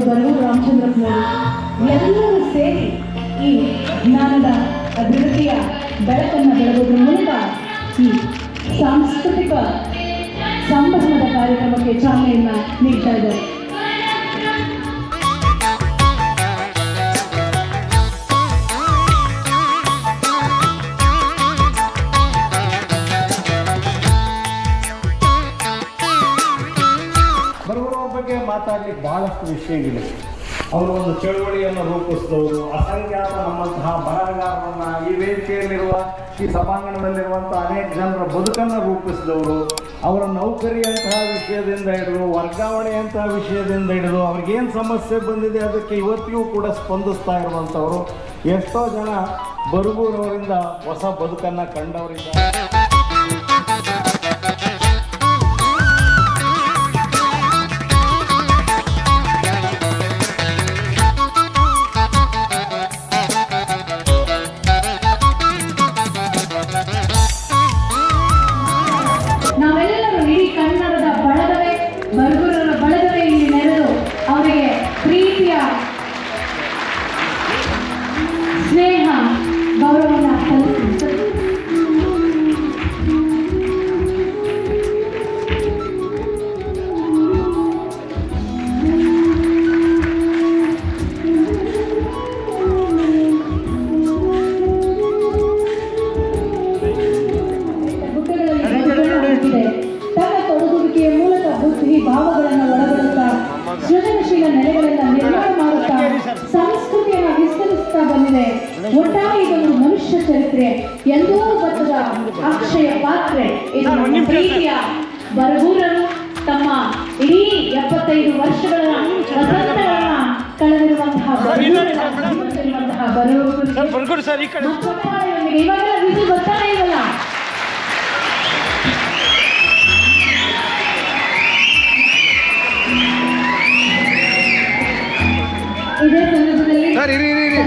ಬರಗೂರು ರಾಮಚಂದ್ರಪ್ಪನವರು ಎಲ್ಲರೂ ಸೇರಿ ಈ ಜ್ಞಾನದ ಅಭಿವೃದ್ಧಿಯ ಬೆಳಕನ್ನು ಬೆಳಗೋದ್ರ ಮೂಲಕ ಈ ಸಾಂಸ್ಕೃತಿಕ ಸಂಭ್ರಮದ ಕಾರ್ಯಕ್ರಮಕ್ಕೆ ಚಾಲನೆಯನ್ನು ನೀಡ್ತಾ ಇದ್ದಾರೆ. ಮಾತಾಡ್ಲಿಕ್ಕೆ ಬಹಳಷ್ಟು ವಿಷಯಗಳಿವೆ. ಅವರು ಒಂದು ಚಳುವಳಿಯನ್ನು ರೂಪಿಸಿದವರು ಅಸಂಖ್ಯಾತ ನಮ್ಮಂತಹ ಬರಹಗಾರರನ್ನ ಈ ವೇದಿಕೆಯಲ್ಲಿರುವ, ಈ ಸಭಾಂಗಣದಲ್ಲಿರುವಂಥ ಅನೇಕ ಜನರ ಬದುಕನ್ನು ರೂಪಿಸಿದವರು, ಅವರ ನೌಕರಿಯಂತಹ ವಿಷಯದಿಂದ ಹಿಡಿದು, ವರ್ಗಾವಣೆಯಂತಹ ವಿಷಯದಿಂದ ಹಿಡಿದು, ಅವ್ರಿಗೇನು ಸಮಸ್ಯೆ ಬಂದಿದೆ ಅದಕ್ಕೆ ಇವತ್ತಿಗೂ ಕೂಡ ಸ್ಪಂದಿಸ್ತಾ ಇರುವಂಥವರು ಎಷ್ಟೋ ಜನ ಬರುಗೂರವರಿಂದ ಹೊಸ ಬದುಕನ್ನು ಕಂಡವರಿದ್ದಾರೆ. ಭಾವಗಳನ್ನು ಒಳಗೊಳ್ಳುತ್ತಾ ಸೃಜನಶೀಲ ನೆಲೆಗಳನ್ನು ನಿರ್ಮಾಣ ಮಾಡುತ್ತಾ ಸಂಸ್ಕೃತಿಯನ್ನು ವಿಸ್ತರಿಸುತ್ತಾ ಬಂದಿದೆ. ಒಟ್ಟಾರೆ ಇದೊಂದು ಮನುಷ್ಯ ಚರಿತ್ರೆ ಎಂದೂ ಬತ್ತದ ಅಕ್ಷಯ ಪಾತ್ರೆ. ಇದು ನಮ್ಮ ಪ್ರೀತಿಯ ಬರಗೂರರು ತಮ್ಮ ಇಡೀ ಎಪ್ಪತ್ತೈದು ವರ್ಷಗಳ ವಸಂತಗಳನ್ನ ಕಳೆದಿರುವಂತಹ ಬರಗೂರರ ಜೀವನದಲ್ಲಿರುವಂತಹ ಬರಗೂರು ಇವಾಗೆಲ್ಲ ವಿಧಿ ಬರ್ತಾನೆ ಇರಲ್ಲ. ಸರ್ ಇರಿ ಇರಿ.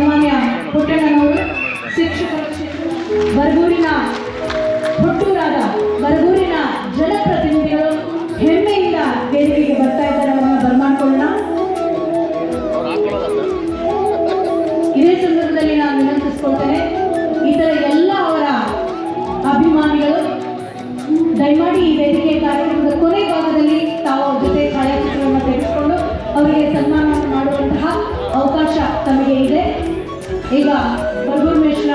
ಶಿಕ್ಷಕರ ಕ್ಷೇತ್ರ ತಮಗೆ ಇದೆ. ಈಗ ಬರಗೂರು ಮಿಶ್ರ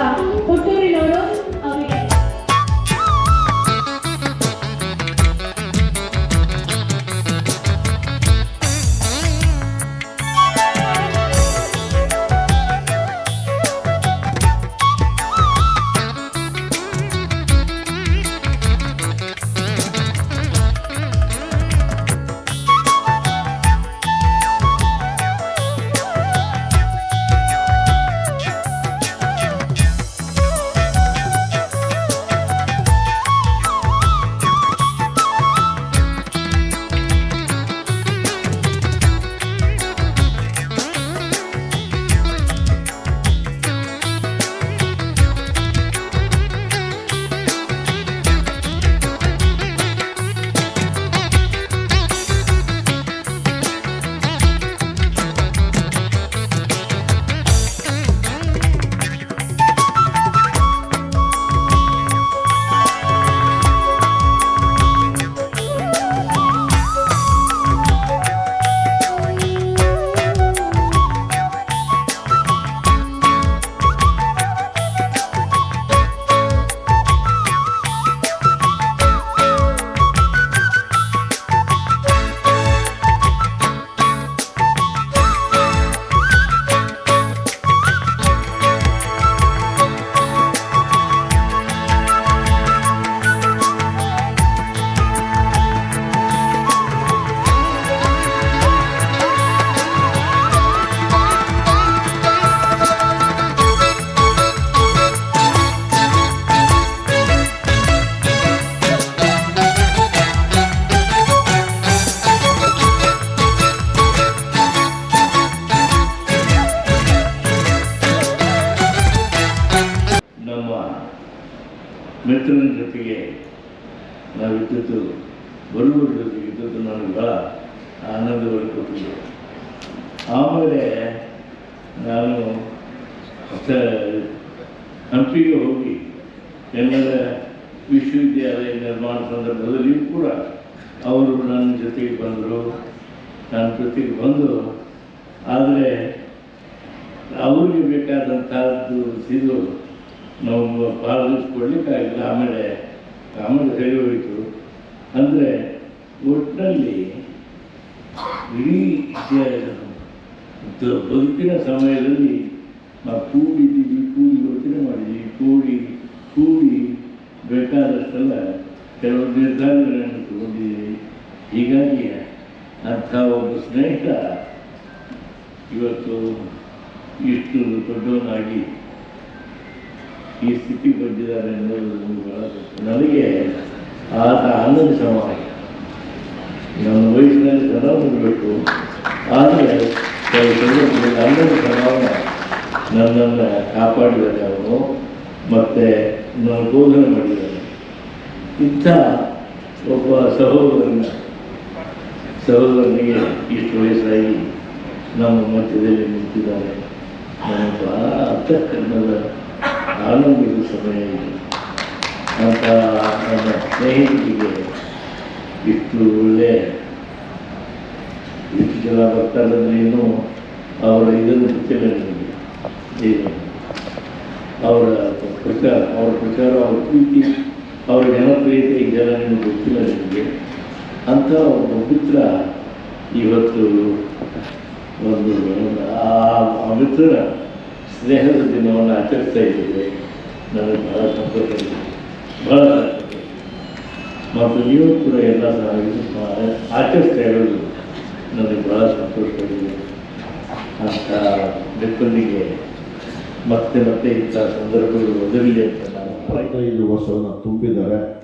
ನನ್ನ ಜೊತೆಗೆ ಬಂದು ಆದರೆ ಅವ್ರಿಗೆ ಬೇಕಾದಂಥದ್ದು ಇದು ನಾವು ಪಾಲಿಸ್ಕೊಡ್ಲಿಕ್ಕಾಗಿಲ್ಲ ಆಮೇಲೆ ಆಮೇಲೆ ಸರಿ ಹೋಯಿತು ಅಂದರೆ ಒಟ್ಟಿನಲ್ಲಿ ಇಡೀ ಬದುಕಿನ ಸಮಯದಲ್ಲಿ ನಾವು ಕೂಡಿದ್ದೀವಿ ಕೂಡಿ ಯೋಚನೆ ಮಾಡಿದ್ದೀವಿ ಕೂಡಿ ಕೂಡಿ ಬೇಕಾದಷ್ಟೆಲ್ಲ ಕೆಲವು ನಿರ್ಧಾರಗಳನ್ನು ತಗೊಂಡಿದ್ದೀವಿ. ಹೀಗಾಗಿ ಅಂಥ ಒಬ್ಬ ಸ್ನೇಹಿತ, ಇವತ್ತು ಇಷ್ಟು ದೊಡ್ಡವನಾಗಿ ಈ ಸ್ಥಿತಿ ಬಂದಿದ್ದಾರೆ ಅನ್ನೋದು ಬಹಳ. ನನಗೆ ಆತ ಆನಂದ ಸಮಯ ನನ್ನ ವಯಸ್ಸಿನಲ್ಲಿ ಚೆನ್ನಾಗಿರಬೇಕು ಆದರೆ ಕೆಲವು ಸಂದರ್ಭದಲ್ಲಿ ಆನಂದ ಸಮಾನ ನನ್ನನ್ನು ಕಾಪಾಡಿದ್ದಾರೆ ಅವನು, ಮತ್ತು ನನ್ನ ಬೋಧನೆ ಮಾಡಿದ್ದಾರೆ ಇಂಥ ಒಬ್ಬ ಸಹೋದರನ ಸಹೋದರನಿಗೆ ಇಷ್ಟು ವಯಸ್ಸಾಗಿ ನಮ್ಮ ಮಧ್ಯದಲ್ಲಿ ನಿಂತಿದ್ದಾರೆ. ನಾನು ಬಹಳ ಅಂತಃಕರಣದ ಆನಂದದ ಸಮಯ ಇದೆ. ಅಂತ ನನ್ನ ಸ್ನೇಹಿತರಿಗೆ ಇಷ್ಟು ಒಳ್ಳೆ ಇಷ್ಟು ಜನ ಬರ್ತಾರೆ ಇನ್ನೂ ಅವರ ಇದನ್ನು ಗೊತ್ತಿಲ್ಲ ನನಗೆ ಏನು? ಅವರ ಪ್ರಚಾರ ಅವರ ಪ್ರಚಾರ, ಅವ್ರ ಪ್ರೀತಿ, ಅವರ ಜನಪ್ರಿಯತೆ ಇದೆಲ್ಲ ನಿಮಗೆ ಗೊತ್ತಿಲ್ಲ ನಿಮಗೆ. ಅಂಥ ಒಬ್ಬ ಮಿತ್ರ ಇವತ್ತು ಒಂದು ಆ ಮಿತ್ರ ಸ್ನೇಹದ ದಿನವನ್ನು ಆಚರಿಸ್ತಾ ಇದ್ದೇವೆ. ನನಗೆ ಬಹಳ ಸಂತೋಷ ಬಹಳ. ಮತ್ತು ನೀವು ಕೂಡ ಎಲ್ಲ ಆಚರಿಸ್ತಾ ಇರೋದು ನನಗೆ ಬಹಳ ಸಂತೋಷವಾಗಿದೆ. ಅಂತ ಮಿತ್ರನಿಗೆ ಮತ್ತೆ ಮತ್ತೆ ಇಂಥ ಸಂದರ್ಭಗಳು ಒದಗಲಿ ಅಂತ ನಾನು ಐದು ವರ್ಷವನ್ನು ತುಂಬಿದ್ದಾರೆ.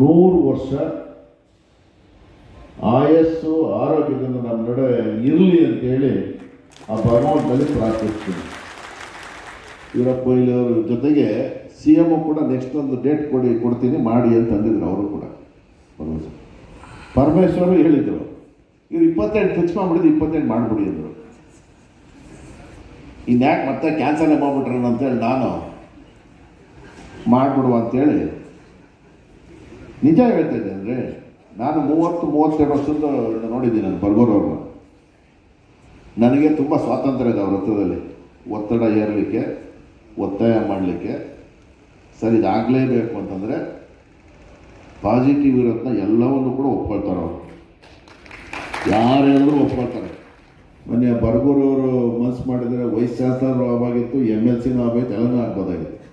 ನೂರು ವರ್ಷ ಆಯಸ್ಸು ಆರೋಗ್ಯದಿಂದ ನಮ್ಮ ನಡುವೆ ಇರಲಿ ಅಂತ ಹೇಳಿ ಆ ಭಗವಂತನಲ್ಲಿ ಪ್ರಾರ್ಥಿಸ್ತೀನಿ. ವೀರಪ್ಪ ಅವ್ರ ಜೊತೆಗೆ ಸಿ ಎಂ ಕೂಡ ನೆಕ್ಸ್ಟ್ ಒಂದು ಡೇಟ್ ಕೊಡಿ, ಕೊಡ್ತೀನಿ, ಮಾಡಿ ಅಂತ ಅಂದಿದ್ರು ಅವರು ಕೂಡ. ಪರಮೇಶ್ವರ್. ಹೇಳಿದರು. ಇವ್ರು ಇಪ್ಪತ್ತೆಂಟು ಫಿಕ್ಸ್ ಮಾಡಿಬಿಡಿದ್ರು ಇಪ್ಪತ್ತೆಂಟು ಮಾಡಿಬಿಡಿ ಅಂದರು. ಇನ್ಯಾಕೆ ಮತ್ತೆ ಕ್ಯಾನ್ಸಲ್ ಮಾಡ್ಬಿಟ್ರೆ ಅಂತೇಳಿ ನಾನು ಮಾಡಿಬಿಡುವ ಅಂತೇಳಿ ನಿಜ ಹೇಳ್ತಾ ಇದ್ದೆ ಅಂದರೆ ನಾನು ಮೂವತ್ತು ಮೂವತ್ತೆರಡು ವರ್ಷದಿಂದ ನೋಡಿದ್ದೀನಿ ನಾನು ಬರ್ಗೋರವ್ರನ್ನ ನನಗೆ ತುಂಬ ಸ್ವಾತಂತ್ರ್ಯ ಇದೆ ಅವ್ರ ಹತ್ರದಲ್ಲಿ. ಒತ್ತಡ ಏರಲಿಕ್ಕೆ ಒತ್ತಾಯ ಮಾಡಲಿಕ್ಕೆ. ಸರಿ, ಇದಾಗಲೇಬೇಕು ಅಂತಂದರೆ ಪಾಸಿಟಿವ್ ಇರೋದನ್ನ ಎಲ್ಲವನ್ನು ಕೂಡ ಒಪ್ಕೊಳ್ತಾರೆ ಅವರು. ಯಾರು ಒಪ್ಕೊಳ್ತಾರೆ. ಮೊನ್ನೆ ಬರ್ಗೂರವರು ಮನ್ಸು ಮಾಡಿದರೆ ವೈಸ್ ಚಾನ್ಸಲರ್ ಆಗಿತ್ತು ಎಂ ಎಲ್ ಸಿನೂ ಆಗಬೇಕು ಎಲ್ಲನೂ ಆಗ್ಬೋದಾಗಿತ್ತು.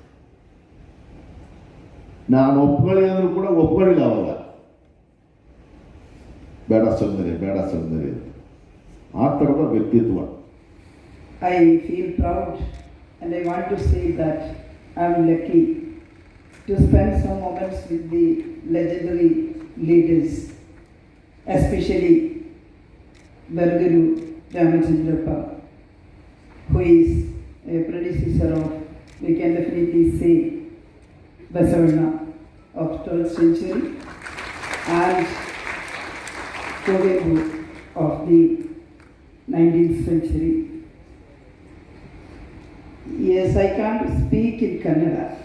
ನಾನು ಒಪ್ಕೊಳ್ಳಿ ಅಂದರೂ ಕೂಡ ಒಪ್ಕೊಳ್ಳಿಲ್ಲ ಅವಾಗ ಬೇಡ ಸುಂದರಿ ಬೇಡ ಸುಂದರಿ ಅಂತ. ಆ ಥರದ ವ್ಯಕ್ತಿತ್ವ I feel proud and I want to say that I'm lucky to spend some moments with the legendary leaders, especially Berguru Ramachandrappa, who is a predecessor of, we can definitely say, Basavanna of 12th century and Kovebu of the 19th century. Yes, I can't speak in Kannada.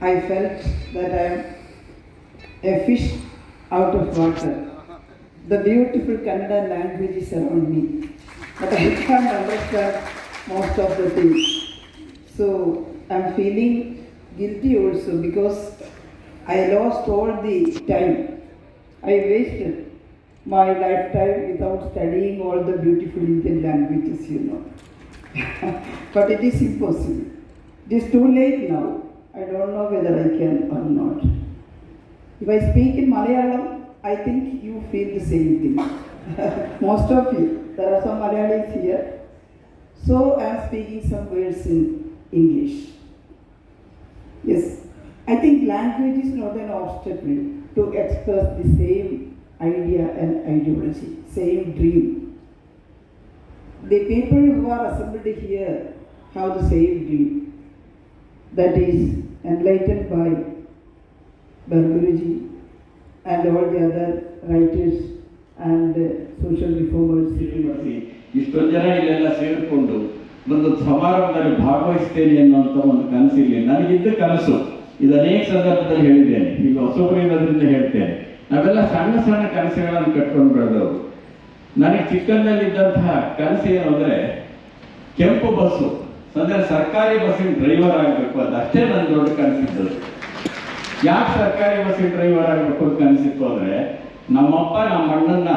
I felt that I am a fish out of water. The beautiful Kannada language is around me, but I can't understand most of the things. So I'm feeling guilty also because I lost all the time. I wasted my lifetime without studying all the beautiful Indian languages, you know. but it is impossible. It is too late now. I don't know whether I can or not. If I speak in Malayalam, I think you feel the same thing. Most of you. There are some Malayalis here. So I am speaking some words in English. Yes, I think language is not an obstacle to express the same idea and ideology, same dream. The people who are assembled here have the same dream. that is enlightened by Guruji and all the other writers and uh, social reformers. ಮಾಡಿ ಇಷ್ಟೊಂದು ಜನ ಇಲ್ಲೆಲ್ಲ ಸೇರಿಕೊಂಡು ಒಂದು ಸಮಾರಂಭದಲ್ಲಿ ಭಾಗವಹಿಸ್ತೇನೆ ಅನ್ನುವಂಥ ಒಂದು ಕನಸಿಲ್ಲ ನನಗಿದ್ದ ಕನಸು ಇದು ಅನೇಕ ಸಂದರ್ಭದಲ್ಲಿ ಹೇಳಿದ್ದೇನೆ. ಈಗ ಅದರಿಂದ ಹೇಳ್ತೇನೆ. ನಾವೆಲ್ಲ ಸಣ್ಣ ಸಣ್ಣ ಕನಸುಗಳನ್ನು ಕಟ್ಕೊಂಡು ಬೆಳೆದವರು. ನನಗೆ ಚಿಕ್ಕಂದಲ್ಲಿದ್ದಂತಹ ಕನಸು ಏನು ಅಂದರೆ ಕೆಂಪು ಬಸ್ಸು. ಅಂದ್ರೆ ಸರ್ಕಾರಿ ಬಸ್ಸಿನ ಡ್ರೈವರ್ ಆಗಬೇಕು. ಅದು ಅಷ್ಟೇ ನನ್ನ ದೊಡ್ಡ ಕನಸಿದ್ದು ಯಾಕೆ ಸರ್ಕಾರಿ ಬಸ್ಸಿನ ಡ್ರೈವರ್ ಆಗಬೇಕು ಅಂತ ಕನಸಿತ್ತು ಅಂದ್ರೆ, ನಮ್ಮಪ್ಪ ನಮ್ಮ ಅಣ್ಣನ್ನ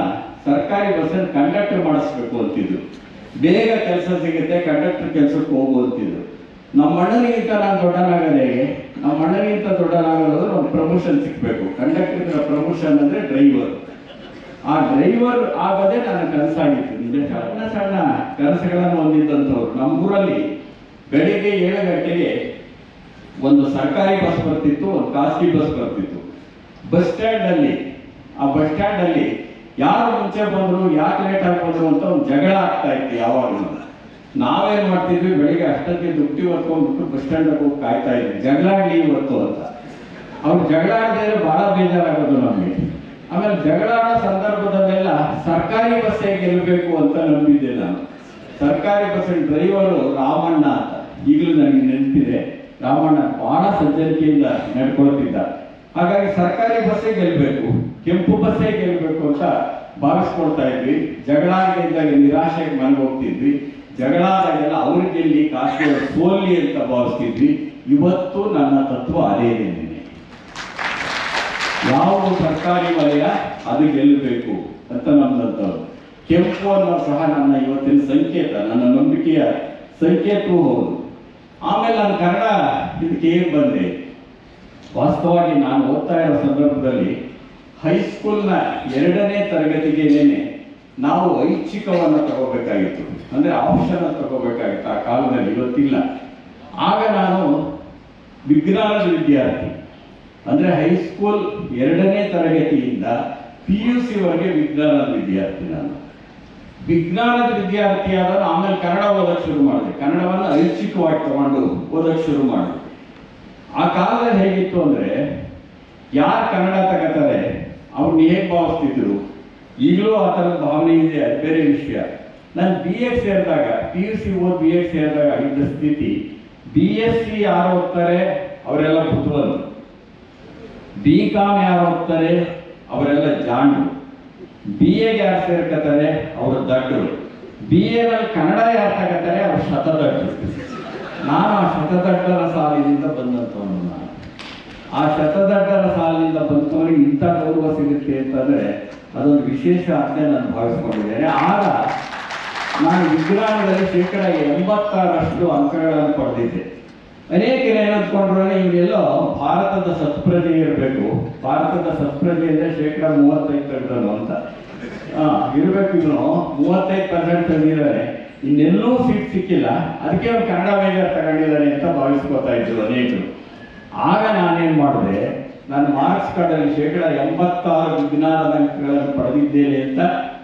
ಸರ್ಕಾರಿ ಬಸ್ಸನ್ನು ಕಂಡಕ್ಟರ್ ಮಾಡಿಸ್ಬೇಕು ಅಂತಿದ್ರು. ಬೇಗ ಕೆಲಸ ಸಿಗುತ್ತೆ, ಕಂಡಕ್ಟರ್ ಕೆಲಸಕ್ಕೆ ಹೋಗು ಅಂತಿದ್ರು. ನಮ್ಮ ಅಣ್ಣನಿಗಿಂತ ನಾನು ದೊಡ್ಡನಾಗದೆ ಹೇಗೆ ಮಣ್ಣಗಿಂತ ದೊಡ್ಡ ದೊಡ್ಡನಾಗೋದು ಒಂದು ಪ್ರಮೋಷನ್ ಸಿಕ್ಬೇಕು. ಕಂಡಕ್ಟರ್ ಪ್ರಮೋಷನ್ ಅಂದ್ರೆ ಡ್ರೈವರ್ ಆ ಡ್ರೈವರ್ ಆಗೋದೇ ನನ್ನ ಕನಸಾಗಿತ್ತು ನಿಜ ಸಣ್ಣ ಸಣ್ಣ ಕನಸುಗಳನ್ನು ಹೊಂದಿದ್ದಂಥವ್ರು. ನಮ್ಮೂರಲ್ಲಿ ಬೆಳಿಗ್ಗೆ ಏಳು ಗಂಟೆಗೆ ಒಂದು ಸರ್ಕಾರಿ ಬಸ್ ಬರ್ತಿತ್ತು, ಒಂದು ಖಾಸಗಿ ಬಸ್ ಬರ್ತಿತ್ತು. ಬಸ್ ಸ್ಟ್ಯಾಂಡ್ ಅಲ್ಲಿ ಆ ಬಸ್ ಸ್ಟ್ಯಾಂಡ್ ಅಲ್ಲಿ ಯಾರು ಮುಂಚೆ ಬಂದ್ರು, ಯಾಕೆ ಲೇಟ್ ಆಗಿ ಅಂತ ಒಂದು ಜಗಳ ಆಗ್ತಾ ಇತ್ತು ಯಾವಾಗಲೂ. ನಾವೇನ್ ಮಾಡ್ತಿದ್ವಿ? ಬೆಳಿಗ್ಗೆ ಅಷ್ಟಕ್ಕೆ ದುಡ್ಡಿ ಹೊತ್ಕೊಂಡ್ಬಿಟ್ಟು ಬಸ್ ಸ್ಟ್ಯಾಂಡ್ ಹೋಗಿ ಕಾಯ್ತಾ ಇದ್ವಿ. ಜಗಳ ಇವತ್ತು ಅಂತ. ಅವ್ರು ಜಗಳ ಆಡದೇ ಬಹಳ ಬೇಜಾರಾಗೋದು ನಮಗೆ. ಆಮೇಲೆ ಜಗಳ ಸಂದರ್ಭದಲ್ಲೆಲ್ಲ ಸರ್ಕಾರಿ ಬಸ್ಸೇ ಗೆಲ್ಲಬೇಕು ಅಂತ ನಂಬಿದ್ದೆ ನಾನು ಸರ್ಕಾರಿ ಬಸ್ಸಿನ ಡ್ರೈವರು ರಾಮಣ್ಣ ಅಂತ. ಈಗಲೂ ನನಗೆ ನೆನಪಿದೆ. ರಾಮಣ್ಣ ಬಹಳ ಸಜ್ಜನಿಕೆಯಿಂದ ನಡ್ಕೊಳ್ತಿದ್ದ. ಹಾಗಾಗಿ ಸರ್ಕಾರಿ ಬಸ್ಸೇ ಗೆಲ್ಲಬೇಕು, ಕೆಂಪು ಬಸ್ಸೇ ಗೆಲ್ಲಬೇಕು ಅಂತ ಭಾವಿಸ್ಕೊಳ್ತಾ ಇದ್ವಿ. ಜಗಳಾಗಿದ್ದಾಗ ನಿರಾಶೆಗೆ ಮನೆಗೆ ಹೋಗ್ತಿದ್ವಿ ಜಗಳ ಅವ್ರಿಗೆ ಗೆಲ್ಲಿ ಖಾಸಗಿ ಸೋಲಿ ಅಂತ ಭಾವಿಸ್ತಿದ್ವಿ. ಇವತ್ತು ನನ್ನ ತತ್ವ ಅದೇ ಯಾವ ಸರ್ಕಾರಿ ವಲಯ ಅದು ಗೆಲ್ಲಬೇಕು ಅಂತ ನಮ್ದಂತವ್ರು ಕೆಂಪು ಅನ್ನೋ ಸಹ ನನ್ನ ಇವತ್ತಿನ ಸಂಕೇತ, ನನ್ನ ನಂಬಿಕೆಯ ಸಂಕೇತವೂ ಹೌದು. ಆಮೇಲೆ ನಾನು ಕನ್ನಡ ಇದಕ್ಕೆ ಏನು ಬಂದೆ? ವಾಸ್ತವವಾಗಿ ನಾನು ಓದ್ತಾ ಇರೋ ಸಂದರ್ಭದಲ್ಲಿ ಹೈಸ್ಕೂಲ್ನ ಎರಡನೇ ತರಗತಿಗೆನೆ ನಾವು ಐಚ್ಛಿಕವನ್ನು ತಗೋಬೇಕಾಗಿತ್ತು. ಅಂದ್ರೆ ಆಪ್ಷನ್ ತಗೋಬೇಕಾಗಿತ್ತು. ಆ ಕಾಲದಲ್ಲಿ ಇವತ್ತಿಲ್ಲ. ಆಗ ನಾನು ವಿಜ್ಞಾನದ ವಿದ್ಯಾರ್ಥಿ. ಅಂದ್ರೆ ಹೈಸ್ಕೂಲ್ ಎರಡನೇ ತರಗತಿಯಿಂದ ಪಿ ಯು ಸಿವರೆಗೆ ವಿಜ್ಞಾನದ ವಿದ್ಯಾರ್ಥಿ ನಾನು. ವಿಜ್ಞಾನದ ವಿದ್ಯಾರ್ಥಿ ಆದರೂ ಆಮೇಲೆ ಕನ್ನಡ ಓದಕ್ಕೆ ಶುರು ಮಾಡಿದೆ. ಕನ್ನಡವನ್ನು ಐಚ್ಛಿಕವಾಗಿ ತಗೊಂಡು ಓದಕ್ಕೆ ಶುರು ಮಾಡಿದೆ. ಆ ಕಾಲದಲ್ಲಿ ಹೇಗಿತ್ತು ಅಂದ್ರೆ, ಯಾರು ಕನ್ನಡ ತಗೋತಾರೆ ಅವ್ರನ್ನ ಹೇಗೆ ಭಾವಿಸ್ತಿದ್ರು? ಈಗಲೂ ಆ ಥರದ ಭಾವನೆ ಇದೆ, ಅದು ಬೇರೆ ವಿಷಯ. ನಾನು ಬಿ ಎಸ್ ಸೇರಿದಾಗ ಪಿ ಯು ಸಿ ಓದ್ ಬಿ ಎಸ್ ಸೇರಿದಾಗ ಇದ್ದ ಸ್ಥಿತಿ ಬಿ ಎಸ್ ಸಿ ಯಾರು ಓದ್ತಾರೆ? ಅವರೆಲ್ಲ ಬುದ್ಧಿವಂತರು ಬಿ ಕಾಮ್ ಯಾರು ಓದ್ತಾರೆ? ಅವರೆಲ್ಲ ಜಾಣರು. ಬಿ ಎಗೆ ಯಾರು ಸೇರ್ಕೋತಾರೆ ಅವರು ದಡ್ಡರು ಬಿ ಎನಲ್ಲಿ ಕನ್ನಡ ಯಾರು ತಗೋತಾರೆ ಅವ್ರು ಶತದಡ್ಡರು ನಾನು ಆ ಶತದಡ್ಡರ ಸಾಲಿನಿಂದ ಬಂದಂಥವನು ನಾನು. ಆ ಶತದಡ್ಡರ ಸಾಲಿನಿಂದ ಬಂದವರಿಗೆ ಇಂಥ ಗೌರವ ಸಿಗುತ್ತೆ ಅಂತಂದ್ರೆ ಅದೊಂದು ವಿಶೇಷ ಅಂತ ನಾನು ಭಾವಿಸ್ಕೊಂಡಿದ್ದೇನೆ. ಆಗ ನಾನು ವಿಜ್ಞಾನದಲ್ಲಿ ಶೇಕಡ ಎಂಬತ್ತಾರಷ್ಟು ಅಂಕಗಳನ್ನು ಪಡೆದಿದ್ದೆ. ಅನೇಕರು ಏನಂದ್ಕೊಂಡ್ರೆ ಇವರೆಲ್ಲೋ ಭಾರತದ ಸತ್ಪ್ರಜೆ ಇರಬೇಕು. ಭಾರತದ ಸತ್ಪ್ರಜೆ ಅಂದ್ರೆ ಶೇಕಡ ಮೂವತ್ತೈದು ತೆಗೆದನು ಅಂತ. ಹಾಂ ಇರಬೇಕು ಇವನು ಮೂವತ್ತೈದು ಪರ್ಸೆಂಟ್ ತಂದಿದ್ದಾರೆ. ಇನ್ನೆಲ್ಲೂ ಸೀಟ್ ಸಿಕ್ಕಿಲ್ಲ. ಅದಕ್ಕೆ ಅವ್ರು ಕನ್ನಡ ಮೇಜರ್ ತಗೊಂಡಿದ್ದಾರೆ ಅಂತ ಭಾವಿಸ್ಕೊತಾ ಇದ್ರು ಅನೇಕರು. ಆಗ ನಾನೇನು ಮಾಡಿದೆ? ನನ್ನ ಮಾರ್ಕ್ಸ್ ಕಾರ್ಡಲ್ಲಿ ಶೇಕಡ ಎಂಬತ್ತಾರು ವಿಜ್ಞಾನದ ಅಂಕಗಳನ್ನು ಪಡೆದಿದ್ದೇನೆ ಅಂತ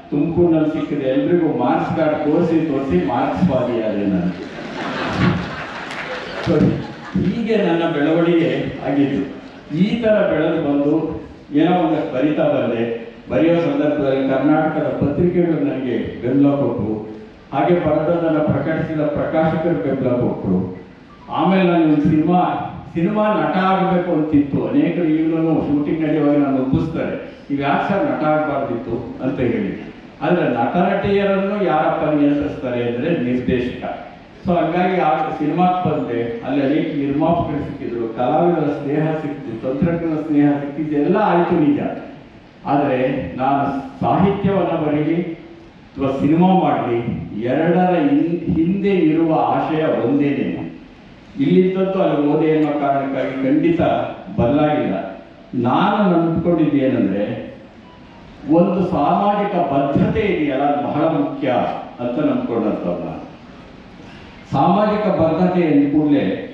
ತುಮಕೂರಿನಲ್ಲಿ ಸಿಕ್ಕಿದೆ. ಎಲ್ರಿಗೂ ಮಾರ್ಕ್ಸ್ ಕಾರ್ಡ್ ತೋರಿಸಿ ತೋರಿಸಿ ಮಾರ್ಕ್ಸ್ ಬಾದಿಯಾದೆ ನಾನು. ಹೀಗೆ ನನ್ನ ಬೆಳವಣಿಗೆ ಆಗಿದ್ದು. ಈ ಥರ ಬೆಳೆದು ಬಂದು ಏನೋ ಒಂದು ಬರಿತಾ ಬಂದೆ. ಬರೆಯೋ ಸಂದರ್ಭದಲ್ಲಿ ಕರ್ನಾಟಕದ ಪತ್ರಿಕೆಗಳು ನನಗೆ ಬೆಂಬಲ ಕೊಟ್ಟರು. ಹಾಗೆ ಬರೆದದನ್ನು ಪ್ರಕಟಿಸಿದ ಪ್ರಕಾಶಕರು ಬೆಂಬಲ ಕೊಟ್ಟರು. ಆಮೇಲೆ ನಾನು ಸಿನಿಮಾ ಸಿನಿಮಾ ನಟ ಆಗಬೇಕು ಅಂತಿತ್ತು. ಅನೇಕರು ಈಗಲೂ ಶೂಟಿಂಗ್ ನಡೆಯುವಾಗ ನಾನು ಒಪ್ಪಿಸ್ತಾರೆ. ನೀವು ಯಾಕೆ ಸರ್ ನಟ ಆಗಬಾರ್ದಿತ್ತು ಅಂತ ಹೇಳಿ. ಆದರೆ ನಟ ನಟಿಯರನ್ನು ಯಾರಪ್ಪ ನಿಯಂತ್ರಿಸ್ತಾರೆ ಅಂದರೆ ನಿರ್ದೇಶಕ. ಸೊ ಹಂಗಾಗಿ ಆ ಸಿನಿಮಾಕ್ಕೆ ಬಂದೆ. ಅಲ್ಲಿ ಅನೇಕ ನಿರ್ಮಾಪಕರು ಸಿಕ್ಕಿದ್ರು, ಕಲಾವಿದರ ಸ್ನೇಹ ಸಿಕ್ತು ತಂತ್ರಜ್ಞರ ಸ್ನೇಹ ಸಿಕ್ಕಿದ್ದು ಎಲ್ಲ ಆಯ್ತು ನಿಜ. ಆದರೆ ನಾನು ಸಾಹಿತ್ಯವನ್ನು ಬರೀಲಿ, ಅಥವಾ ಸಿನಿಮಾ ಮಾಡಲಿ, ಎರಡರ ಹಿಂದೆ ಇರುವ ಆಶಯ ಒಂದೇನೆ ಇಲ್ಲಿದ್ದದ್ದು ಅಲ್ಲಿ ಓದೆ ಎನ್ನುವ ಕಾರಣಕ್ಕಾಗಿ ಖಂಡಿತ ಬದಲಾಗಿಲ್ಲ. ನಾನು ನಂಬ್ಕೊಂಡಿದ್ದೇನೆಂದ್ರೆ, ಒಂದು ಸಾಮಾಜಿಕ ಬದ್ಧತೆ ಇದೆಯಲ್ಲ, ಅದು ಬಹಳ ಮುಖ್ಯ ಅಂತ ನಂಬ್ಕೊಂಡಂಥವ್ರು ಸಾಮಾಜಿಕ ಬದ್ಧತೆ ಎಂದ ಕೂಡಲೇ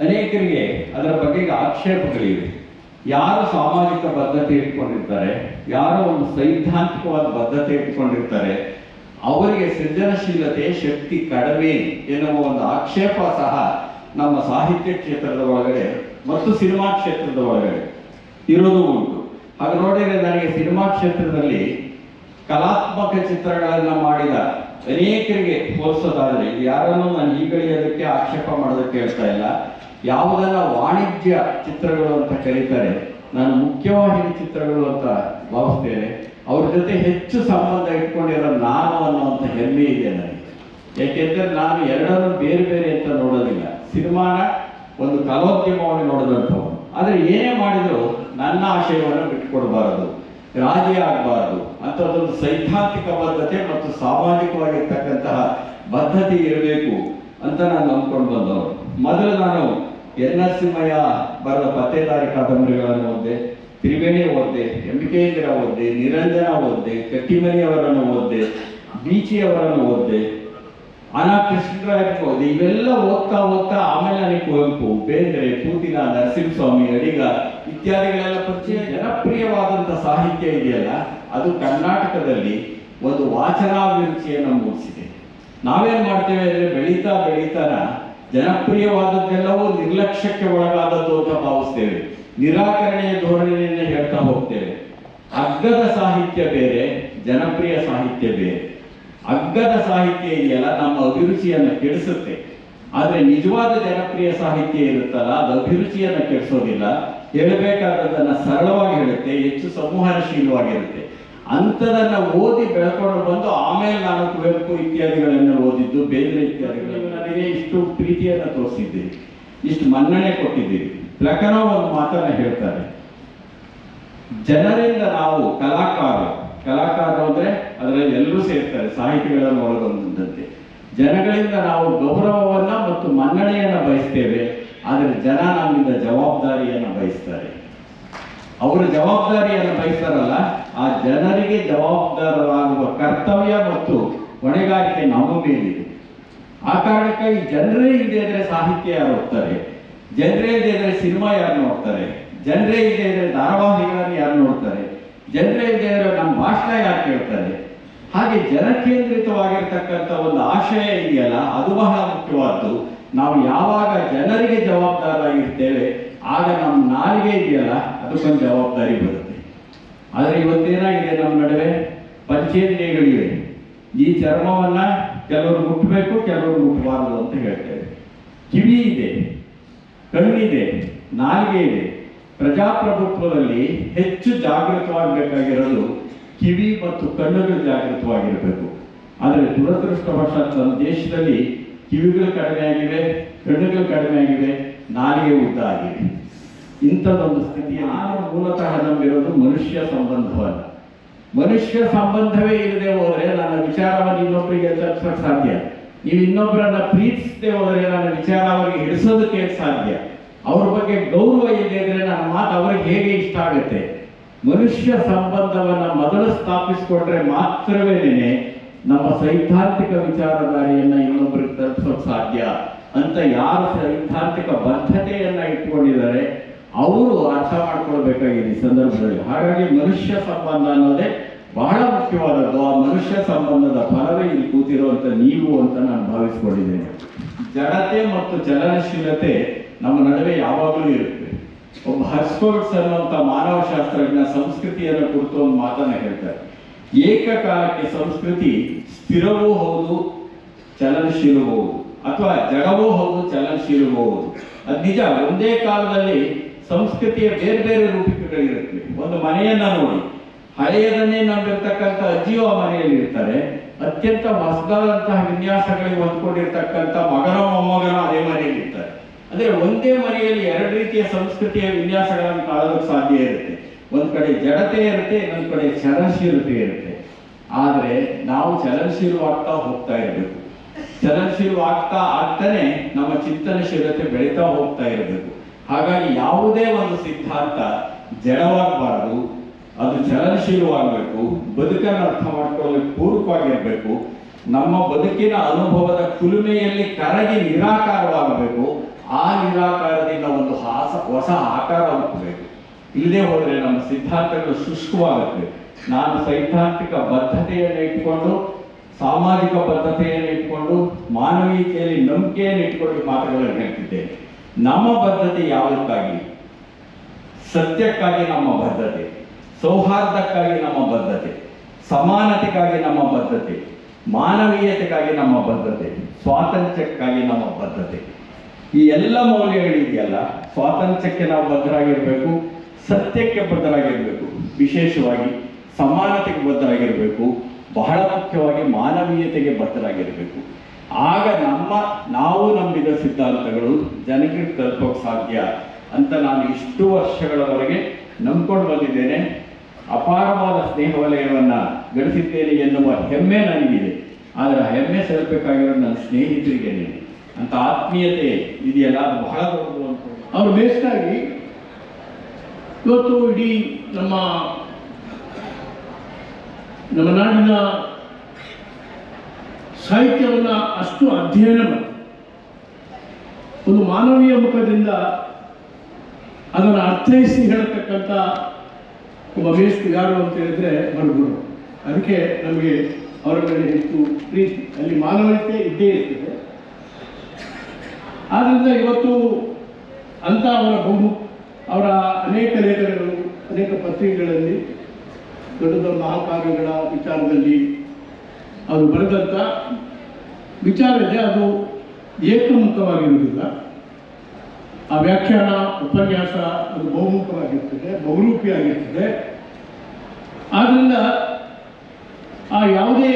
ಅನೇಕರಿಗೆ ಅದರ ಬಗ್ಗೆ ಆಕ್ಷೇಪಗಳಿವೆ. ಯಾರು ಸಾಮಾಜಿಕ ಬದ್ಧತೆ ಇಟ್ಕೊಂಡಿರ್ತಾರೆ, ಯಾರು ಒಂದು ಸೈದ್ಧಾಂತಿಕವಾದ ಬದ್ಧತೆ ಇಟ್ಕೊಂಡಿರ್ತಾರೆ, ಅವರಿಗೆ ಸೃಜನಶೀಲತೆ ಶಕ್ತಿ ಕಡಿಮೆ ಎನ್ನುವ ಒಂದು ಆಕ್ಷೇಪ ಸಹ ನಮ್ಮ ಸಾಹಿತ್ಯ ಕ್ಷೇತ್ರದ ಒಳಗಡೆ ಮತ್ತು ಸಿನಿಮಾ ಕ್ಷೇತ್ರದ ಒಳಗಡೆ ಇರೋದು ಉಂಟು. ಹಾಗೆ ನೋಡಿದರೆ ನನಗೆ ಸಿನಿಮಾ ಕ್ಷೇತ್ರದಲ್ಲಿ ಕಲಾತ್ಮಕ ಚಿತ್ರಗಳನ್ನು ಮಾಡಿದ ಅನೇಕರಿಗೆ ಹೋಲಿಸೋದಾದ್ರೆ ಯಾರನ್ನು ನಾನು ಹೀಗಳಿಯೋದಕ್ಕೆ ಆಕ್ಷೇಪ ಮಾಡೋದಕ್ಕೆ ಹೇಳ್ತಾ ಇಲ್ಲ. ಯಾವುದೆಲ್ಲ ವಾಣಿಜ್ಯ ಚಿತ್ರಗಳು ಅಂತ ಕರೀತಾರೆ, ನಾನು ಮುಖ್ಯವಾಹಿನಿ ಚಿತ್ರಗಳು ಅಂತ ಭಾವಿಸ್ತೇನೆ, ಅವ್ರ ಜೊತೆ ಹೆಚ್ಚು ಸಂಬಂಧ ಇಟ್ಕೊಂಡಿರೋ ನಾನು ಅನ್ನುವಂಥ ಹೆಮ್ಮೆ ಇದೆ ನನಗೆ. ಯಾಕೆಂದ್ರೆ ನಾನು ಎರಡನ್ನೂ ಬೇರೆ ಬೇರೆ ಅಂತ ನೋಡೋದಿಲ್ಲ. ಸಿನಿಮಾನ ಒಂದು ಕಲೋದ್ಯಮವಾಗಿ ನೋಡಿದಂಥವ್ರು. ಆದರೆ ಏನೇ ಮಾಡಿದರೂ ನನ್ನ ಆಶಯವನ್ನು ಬಿಟ್ಟುಕೊಡಬಾರದು, ರಾಜಿ ಆಗಬಾರದು. ಒಂದು ಸೈದ್ಧಾಂತಿಕ ಬದ್ಧತೆ ಮತ್ತು ಸಾಮಾಜಿಕವಾಗಿರ್ತಕ್ಕಂತಹ ಬದ್ಧತೆ ಇರಬೇಕು ಅಂತ ನಾನು ನಂಬ್ಕೊಂಡು ಬಂದವರು ಮೊದಲು ನಾನು ಎನ್ ನರಸಿಂಹಯ್ಯ ಬರೆದ ಪತ್ತೇದಾರಿ ಕಾದಂಬರಿಗಳನ್ನು ಓದಿದೆ, ತ್ರಿವೇಣಿ ಓದಿದೆ ಇಂದಿರಾ ಓದ್ದೆ, ನಿರಂಜನ ಓದ್ದೆ ಕಟ್ಟಿಮನಿಯವರನ್ನು ಓದ್ದೆ ಬೀಚಿಯವರನ್ನು ಓದಿದೆ ಅನಾ ಕೃಷ್ಣರಾಯರು ಓದಿ ಇವೆಲ್ಲ ಓದ್ತಾ ಓದ್ತಾ ಆಮೇಲೆ ನನಗೆ ಕುವೆಂಪು, ಬೇಂದ್ರೆ ಪೂತಿನ ನರಸಿಂಹಸ್ವಾಮಿ ಅಡಿಗ ಇತ್ಯಾದಿಗಳೆಲ್ಲ ಪರಿಚಯ. ಜನಪ್ರಿಯವಾದಂಥ ಸಾಹಿತ್ಯ ಇದೆಯಲ್ಲ, ಅದು ಕರ್ನಾಟಕದಲ್ಲಿ ಒಂದು ವಾಚನಾಭಿರುಚಿಯನ್ನು ಮೂಡಿಸಿದೆ. ನಾವೇನ್ ಮಾಡ್ತೇವೆ ಅಂದ್ರೆ ಬೆಳೀತಾ ಬೆಳೀತಾನ ಜನಪ್ರಿಯವಾದದ್ದೆಲ್ಲವೂ ನಿರ್ಲಕ್ಷ್ಯಕ್ಕೆ ಒಳಗಾದದ್ದು ಅಂತ ಭಾವಿಸ್ತೇವೆ. ನಿರಾಕರಣೆಯ ಧೋರಣೆಯನ್ನು ಹೇಳ್ತಾ ಹೋಗ್ತೇವೆ. ಅಗ್ಗದ ಸಾಹಿತ್ಯ ಬೇರೆ, ಜನಪ್ರಿಯ ಸಾಹಿತ್ಯ ಬೇರೆ. ಅಗ್ಗದ ಸಾಹಿತ್ಯ ಇದೆಯಲ್ಲ, ನಮ್ಮ ಅಭಿರುಚಿಯನ್ನು ಕೆಡಿಸುತ್ತೆ. ಆದ್ರೆ ನಿಜವಾದ ಜನಪ್ರಿಯ ಸಾಹಿತ್ಯ ಇರುತ್ತಲ್ಲ, ಅದು ಅಭಿರುಚಿಯನ್ನು ಕೆಡಿಸೋದಿಲ್ಲ. ಹೇಳಬೇಕಾದದನ್ನ ಸರಳವಾಗಿ ಹೇಳುತ್ತೆ, ಹೆಚ್ಚು ಸಂವಹನಶೀಲವಾಗಿರುತ್ತೆ. ಅಂಥದನ್ನ ಓದಿ ಬೆಳ್ಕೊಂಡು ಬಂದು ಆಮೇಲೆ ನಾನು ಕುವೆಂಪು ಇತ್ಯಾದಿಗಳನ್ನು ಓದಿದ್ದು ಬೇರೆ ಇತ್ಯಾದಿಗಳು ನೀವು ನನಗೆ ಇಷ್ಟು ಪ್ರೀತಿಯನ್ನು ತೋರಿಸಿದ್ದೀರಿ ಇಷ್ಟು ಮನ್ನಣೆ ಕೊಟ್ಟಿದ್ದೀರಿ ಪ್ಲಕನೋ ಒಂದು ಮಾತನ್ನ ಹೇಳ್ತಾರೆ. ಜನರಿಂದ ನಾವು ಕಲಾಕಾರರು ಕಲಾಕಾರರು ಅಂದ್ರೆ ಅದರಲ್ಲಿ ಎಲ್ಲರೂ ಸೇರ್ತಾರೆ, ಸಾಹಿತಿಗಳನ್ನು ಒಳಗೊಂಡಂತೆ. ಜನಗಳಿಂದ ನಾವು ಗೌರವವನ್ನ ಮತ್ತು ಮನ್ನಣೆಯನ್ನು ಬಯಸ್ತೇವೆ, ಆದರೆ ಜನ ನಮ್ಮಿಂದ ಜವಾಬ್ದಾರಿಯನ್ನು ಬಯಸ್ತಾರೆ. ಅವರ ಜವಾಬ್ದಾರಿಯನ್ನು ಬಯಸ್ತಾರಲ್ಲ, ಆ ಜನರಿಗೆ ಜವಾಬ್ದಾರರಾಗುವ ಕರ್ತವ್ಯ ಮತ್ತು ಹೊಣೆಗಾರಿಕೆ ನಮ್ಮ ಮೇಲಿದೆ. ಆ ಕಾರಣಕ್ಕಾಗಿ ಜನರೇ ಇದೆ ಇದ್ರೆ ಸಾಹಿತ್ಯ ಯಾರು ಹೋಗ್ತಾರೆ? ಜನರೇ ಇದೆ ಇದ್ರೆ ಸಿನಿಮಾ ಯಾರು ನೋಡ್ತಾರೆ? ಜನರೇ ಇದೆ ಇದ್ರೆ ಧಾರಾವಾಹಿಗಳನ್ನು ಯಾರು ನೋಡ್ತಾರೆ? ಜನರೇ ಇದ್ರೆ ನಮ್ಮ ಭಾಷಣ ಯಾಕೆ ಕೇಳ್ತಾರೆ? ಹಾಗೆ ಜನಕೇಂದ್ರಿತವಾಗಿರ್ತಕ್ಕಂಥ ಒಂದು ಆಶಯ ಇದೆಯಲ್ಲ, ಅದು ಬಹಳ ಮುಖ್ಯವಾದ್ದು. ನಾವು ಯಾವಾಗ ಜನರಿಗೆ ಜವಾಬ್ದಾರಾಗಿರ್ತೇವೆ ಆಗ ನಮ್ಮ ನಾಲಿಗೆ ಇದೆಯಲ್ಲ ಅದಕ್ಕೊಂದು ಜವಾಬ್ದಾರಿ ಬರುತ್ತೆ. ಆದರೆ ಇವತ್ತೇನಾಗಿದೆ ನಮ್ಮ ನಡುವೆ? ಪಂಚೇಂದ್ರಿಯಗಳಿವೆ ಈ ಚರ್ಮವನ್ನ ಕೆಲವರು ಮುಟ್ಟಬೇಕು ಕೆಲವರು ಮುಟ್ಟಬಾರದು ಅಂತ ಹೇಳ್ತೇವೆ. ಕಿವಿ ಇದೆ, ಕಣ್ಣಿದೆ, ನಾಲಿಗೆ ಇದೆ. ಪ್ರಜಾಪ್ರಭುತ್ವದಲ್ಲಿ ಹೆಚ್ಚು ಜಾಗೃತವಾಗಬೇಕಾಗಿರೋದು ಕಿವಿ ಮತ್ತು ಕಣ್ಣುಗಳು ಜಾಗೃತವಾಗಿರಬೇಕು. ಆದರೆ ದುರದೃಷ್ಟವಶಾತ್ ನಮ್ಮ ದೇಶದಲ್ಲಿ ಕಿವಿಗಳು ಕಡಿಮೆ ಆಗಿವೆ ಕಣ್ಣುಗಳು ಕಡಿಮೆ ಆಗಿವೆ ನಾಲಿಗೆ ಉದ್ದ ಆಗಿದೆ. ಇಂಥದ್ದೊಂದು ಸ್ಥಿತಿ ಯಾರು ಮೂಲತಃ ನಂಬಿರೋದು ಮನುಷ್ಯ ಸಂಬಂಧವಲ್ಲ. ಮನುಷ್ಯ ಸಂಬಂಧವೇ ಇಲ್ಲದೆ ಹೋದರೆ ನನ್ನ ವಿಚಾರವನ್ನು ಇನ್ನೊಬ್ಬರಿಗೆ ತಲುಪಿಸೋಕೆ ಸಾಧ್ಯ. ನೀವು ಇನ್ನೊಬ್ಬರನ್ನ ಪ್ರೀತಿಸದೆ ಹೋದರೆ ನನ್ನ ವಿಚಾರ ಅವರಿಗೆ ಹಿಡಿಸೋದಕ್ಕೆ ಸಾಧ್ಯ. ಅವ್ರ ಬಗ್ಗೆ ಗೌರವ ಇದೆ ಅಂದರೆ ನನ್ನ ಮಾತು ಅವರಿಗೆ ಹೇಗೆ ಇಷ್ಟ ಆಗುತ್ತೆ? ಮನುಷ್ಯ ಸಂಬಂಧವನ್ನು ಮೊದಲು ಸ್ಥಾಪಿಸಿಕೊಂಡ್ರೆ ಮಾತ್ರವೇನೆ ನಮ್ಮ ಸೈದ್ಧಾಂತಿಕ ವಿಚಾರಧಾರೆಯನ್ನು ಇನ್ನೊಬ್ಬರಿಗೆ ತಲುಪಿಸೋಕೆ ಸಾಧ್ಯ ಅಂತ ಯಾರು ಸೈದ್ಧಾಂತಿಕ ಬದ್ಧತೆಯನ್ನ ಇಟ್ಕೊಂಡಿದ್ದಾರೆ, ಅವರು ಅರ್ಥ ಮಾಡ್ಕೊಳ್ಬೇಕಾಗಿದೆ ಈ ಸಂದರ್ಭದಲ್ಲಿ. ಹಾಗಾಗಿ ಮನುಷ್ಯ ಸಂಬಂಧ ಅನ್ನೋದೇ ಬಹಳ ಮುಖ್ಯವಾದದ್ದು. ಆ ಮನುಷ್ಯ ಸಂಬಂಧದ ಫಲವೇ ಇಲ್ಲಿ ಕೂತಿರುವಂತ ನೀವು ಅಂತ ನಾನು ಭಾವಿಸ್ಕೊಂಡಿದ್ದೇನೆ. ಜಡತೆ ಮತ್ತು ಚಲನಶೀಲತೆ ನಮ್ಮ ನಡುವೆ ಯಾವಾಗಲೂ ಇರುತ್ತೆ. ಒಬ್ಬ ಹರ್ಸ್ಕೋರ್ಟ್ಸ್ ಅನ್ನುವಂಥ ಮಾನವ ಶಾಸ್ತ್ರಜ್ಞ ಸಂಸ್ಕೃತಿಯನ್ನು ಕುರಿತು ಒಂದು ಮಾತನ್ನ ಹೇಳ್ತಾರೆ. ಏಕಕಾಲಕ್ಕೆ ಸಂಸ್ಕೃತಿ ಸ್ಥಿರವೂ ಹೌದು, ಚಲನಶೀಲವೂ ಹೌದು. ಅಥವಾ ಜಡವೂ ಹೌದು, ಚಲನಶೀಲವೂ ಹೌದು. ಅದು ನಿಜ, ಒಂದೇ ಕಾಲದಲ್ಲಿ ಸಂಸ್ಕೃತಿಯ ಬೇರೆ ಬೇರೆ ರೂಪಿಕೆಗಳಿರುತ್ತವೆ ಒಂದು ಮನೆಯನ್ನ ನೋಡಿ. ಹಳೆಯದನ್ನೇ ನಂಬಿರ್ತಕ್ಕಂಥ ಅಜ್ಜಿಯು ಆ ಮನೆಯಲ್ಲಿ ಇರ್ತಾರೆ. ಅತ್ಯಂತ ಹೊಸದಾದಂತಹ ವಿನ್ಯಾಸಗಳಿಗೆ ಹೊಂದ್ಕೊಂಡಿರ್ತಕ್ಕಂಥ ಮಗನೋ ಮೊಮ್ಮಗನೋ ಅದೇ ಮನೆಯಲ್ಲಿ ಇರ್ತಾರೆ. ಅಂದ್ರೆ ಒಂದೇ ಮನೆಯಲ್ಲಿ ಎರಡು ರೀತಿಯ ಸಂಸ್ಕೃತಿಯ ವಿನ್ಯಾಸಗಳನ್ನು ಕಾಣಲು ಸಾಧ್ಯ ಇರುತ್ತೆ. ಒಂದ್ ಕಡೆ ಜಡತೆ ಇರುತ್ತೆ, ಇನ್ನೊಂದ್ ಕಡೆ ಚಲನಶೀಲತೆ ಇರುತ್ತೆ. ಆದ್ರೆ ನಾವು ಚಲನಶೀಲವಾಗ್ತಾ ಹೋಗ್ತಾ ಇರಬೇಕು. ಚಲನಶೀಲವಾಗ್ತಾ ಆಗ್ತಾನೆ ನಮ್ಮ ಚಿಂತನಶೀಲತೆ ಬೆಳೀತಾ ಹೋಗ್ತಾ ಇರಬೇಕು. ಹಾಗಾಗಿ ಯಾವುದೇ ಒಂದು ಸಿದ್ಧಾಂತ ಜಡವಾಗಬಾರದು, ಅದು ಚಲನಶೀಲವಾಗಬೇಕು, ಬದುಕನ್ನು ಅರ್ಥ ಮಾಡ್ಕೊಳ್ಳಲು ಪೂರಕವಾಗಿರಬೇಕು, ನಮ್ಮ ಬದುಕಿನ ಅನುಭವದ ಕುಲುಮೆಯಲ್ಲಿ ಕರಗಿ ನಿರಾಕಾರವಾಗಬೇಕು ಆ ನಿರಾಕಾರದಿಂದ ಒಂದು ಹಾಸ, ಹೊಸ ಆಕಾರ ಹುಟ್ಟಬೇಕು ಇಲ್ಲದೆ ಹೋದರೆ ನಮ್ಮ ಸಿದ್ಧಾಂತಗಳು ಶುಷ್ಕವಾಗುತ್ತೆ. ನಾನು ಸೈದ್ಧಾಂತಿಕ ಬದ್ಧತೆಯನ್ನು ಇಟ್ಟುಕೊಂಡು, ಸಾಮಾಜಿಕ ಬದ್ಧತೆಯನ್ನು ಇಟ್ಟುಕೊಂಡು, ಮಾನವೀಯತೆಯಲ್ಲಿ ನಂಬಿಕೆಯನ್ನು ಇಟ್ಕೊಂಡು ಮಾತುಗಳನ್ನು ಹೇಳ್ತಿದ್ದೇನೆ. ನಮ್ಮ ಬದ್ಧತೆ ಯಾವುದಕ್ಕಾಗಿ? ಸತ್ಯಕ್ಕಾಗಿ ನಮ್ಮ ಬದ್ಧತೆ, ಸೌಹಾರ್ದಕ್ಕಾಗಿ ನಮ್ಮ ಬದ್ಧತೆ, ಸಮಾನತೆಗಾಗಿ ನಮ್ಮ ಬದ್ಧತೆ, ಮಾನವೀಯತೆಗಾಗಿ ನಮ್ಮ ಬದ್ಧತೆ, ಸ್ವಾತಂತ್ರ್ಯಕ್ಕಾಗಿ ನಮ್ಮ ಬದ್ಧತೆ. ಈ ಎಲ್ಲ ಮೌಲ್ಯಗಳಿದೆಯಲ್ಲ, ಸ್ವಾತಂತ್ರ್ಯಕ್ಕೆ ನಾವು ಬದ್ಧರಾಗಿರಬೇಕು, ಸತ್ಯಕ್ಕೆ ಬದ್ಧರಾಗಿರಬೇಕು, ವಿಶೇಷವಾಗಿ ಸಮಾನತೆಗೆ ಬದ್ಧರಾಗಿರಬೇಕು, ಬಹಳ ಮುಖ್ಯವಾಗಿ ಮಾನವೀಯತೆಗೆ ಬದ್ಧರಾಗಿರಬೇಕು. ಆಗ ನಮ್ಮ, ನಾವು ನಂಬಿದ ಸಿದ್ಧಾಂತಗಳು ಜನಕ್ಕೆ ತಲುಪೋಕೆ ಸಾಧ್ಯ ಅಂತ ನಾನು ಇಷ್ಟು ವರ್ಷಗಳವರೆಗೆ ನಂಬ್ಕೊಂಡು ಬಂದಿದ್ದೇನೆ. ಅಪಾರವಾದ ಸ್ನೇಹ ವಲಯವನ್ನು ಗಳಿಸಿದ್ದೇನೆ ಎನ್ನುವ ಹೆಮ್ಮೆ ನನಗಿದೆ. ಆದರೆ ಆ ಹೆಮ್ಮೆ ಸಲ್ಲಬೇಕಾಗಿರೋದು ನನ್ನ ಸ್ನೇಹಿತರಿಗೇನೆ ಅಂತ ಆತ್ಮೀಯತೆ ಇದೆಯಲ್ಲ ಅದು ಬಹಳ ದೊಡ್ಡದು ಅಂತ ಅವರು ಬೇಸ್ಟಾಗಿ ಇವತ್ತು ಇಡೀ ನಮ್ಮ ನಮ್ಮ ನಾಡಿನ ಸಾಹಿತ್ಯವನ್ನು ಅಷ್ಟು ಅಧ್ಯಯನ ಮಾಡಿ. ಒಂದು ಮಾನವೀಯ ಮುಖದಿಂದ ಅದನ್ನು ಅರ್ಥೈಸಿ ಹೇಳತಕ್ಕಂಥ ಒಬ್ಬ ಯಾರು ಅಂತ ಹೇಳಿದ್ರೆ ಮರುಗುರು. ಅದಕ್ಕೆ ನಮಗೆ ಅವರ ಮೇಲೆ ಹೆಚ್ಚು ಪ್ರೀತಿ. ಅಲ್ಲಿ ಮಾನವೀಯತೆ ಇದ್ದೇ ಇರ್ತದೆ. ಆದ್ದರಿಂದ ಇವತ್ತು ಅಂತ ಅವರ ಬಹು ಅವರ ಅನೇಕ ಲೇಖನಗಳು, ಅನೇಕ ಪತ್ರಿಕೆಗಳಲ್ಲಿ, ದೊಡ್ಡ ದೊಡ್ಡ ಮಹಾಕಾವ್ಯಗಳ ವಿಚಾರದಲ್ಲಿ ಅವರು ಬರೆದಂಥ ವಿಚಾರ ಇದೆ ಅದು ಏಕಮುಖವಾಗಿರುವುದಿಲ್ಲ. ಆ ವ್ಯಾಖ್ಯಾನ, ಉಪನ್ಯಾಸ ಅದು ಬಹುಮುಖವಾಗಿರ್ತದೆ, ಬಹುರೂಪಿಯಾಗಿರ್ತದೆ. ಆದ್ದರಿಂದ ಆ ಯಾವುದೇ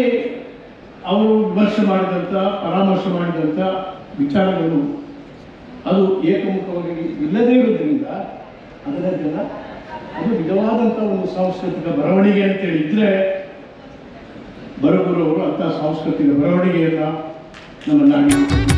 ಅವರು ವಿಮರ್ಶೆ ಮಾಡಿದಂಥ ಪರಾಮರ್ಶೆ ಮಾಡಿದಂಥ ವಿಚಾರಗಳು ಅದು ಏಕಮುಖವಾಗಿ ಇಲ್ಲದೇ ಇರುವುದರಿಂದ ಅದರ ಜನ ಅದು ನಿಜವಾದಂಥ ಒಂದು ಸಾಂಸ್ಕೃತಿಕ ಬರವಣಿಗೆ ಅಂತೇಳಿ ಹೇಳಿದ್ರೆ ಬರಗುರವರು ಅಂಥ ಸಾಂಸ್ಕೃತಿಕ ಬರವಣಿಗೆಯನ್ನು ನಮ್ಮ ನಾಡಿನ